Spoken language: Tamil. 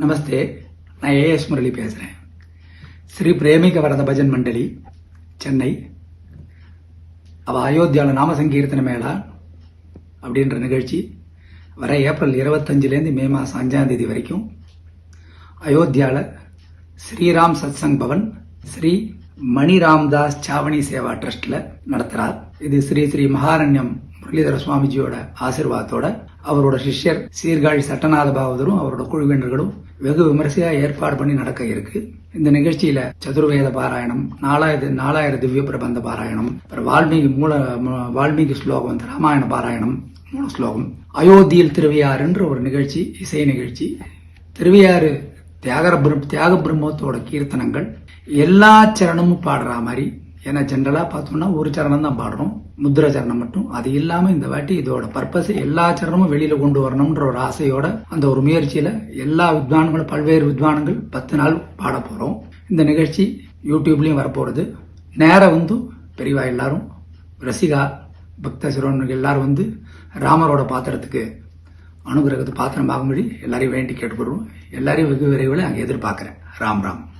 நமஸ்தே நான் ஏஎஸ் முரளி பேசுகிறேன் ஸ்ரீ பிரேமிக வரத பஜன் மண்டலி சென்னை. அவள் அயோத்தியாவில் நாம சங்கீர்த்தன மேளா அப்படின்ற நிகழ்ச்சி வர ஏப்ரல் இருபத்தஞ்சிலேருந்து மே மாதம் அஞ்சாம் தேதி வரைக்கும் அயோத்தியாவில் ஸ்ரீராம் சத்சங் பவன் ஸ்ரீ மணிராம்தாஸ் சாவணி சேவா ட்ரஸ்ட்டில் நடத்துகிறார் இது ஸ்ரீ ஸ்ரீ மகாரண்யம் முரளிதர சுவாமிஜியோட ஆசிர்வாதத்தோட அவரோட சிஷ்யர் சீர்காழி சட்டநாத பாவதரும் அவரோட குழுவினர்களும் வெகு விமரிசையா ஏற்பாடு பண்ணி நடக்க இருக்கு. இந்த நிகழ்ச்சியில சதுர்வேத பாராயணம் நாலாயிரத்து நாலாயிரம் திவ்ய பிரபந்த பாராயணம் அப்புறம் வால்மீகி மூல வால்மீகி ஸ்லோகம் வந்து ராமாயண பாராயணம் மூல ஸ்லோகம் அயோத்தியில் திருவையாறுன்ற ஒரு நிகழ்ச்சி இசை நிகழ்ச்சி திருவையாறு தியாகர பிரம்- தியாக பிரம்மத்தோட கீர்த்தனங்கள் எல்லா சரணமும் பாடுற மாதிரி ஏன்னா ஜென்ரலாக பார்த்தோம்னா ஒரு சரணம் தான் பாடுறோம். முத்திர சரணம் மட்டும். அது இல்லாமல் இந்த வாட்டி இதோட பர்பஸ் எல்லா சரணமும் வெளியில் கொண்டு வரணும்ன்ற ஒரு ஆசையோட அந்த ஒரு முயற்சியில் எல்லா வித்வான்களும் பல்வேறு வித்வானங்கள் பத்து நாள் பாட போகிறோம் இந்த நிகழ்ச்சி யூடியூப்லேயும் வரப்போகிறது நேரம் வந்து பெரியவா எல்லாரும் ரசிகா பக்த சிறுவன்கள் எல்லாரும் வந்து ராமரோட பாத்திரத்துக்கு அனுகிரகத்தை பாத்திரமாகும்படி எல்லாரையும் வேண்டி கேட்டுக்கொள்வோம். எல்லாரையும் வெகு விரைவில் அங்கே எதிர்பார்க்குறேன். ராம் ராம்.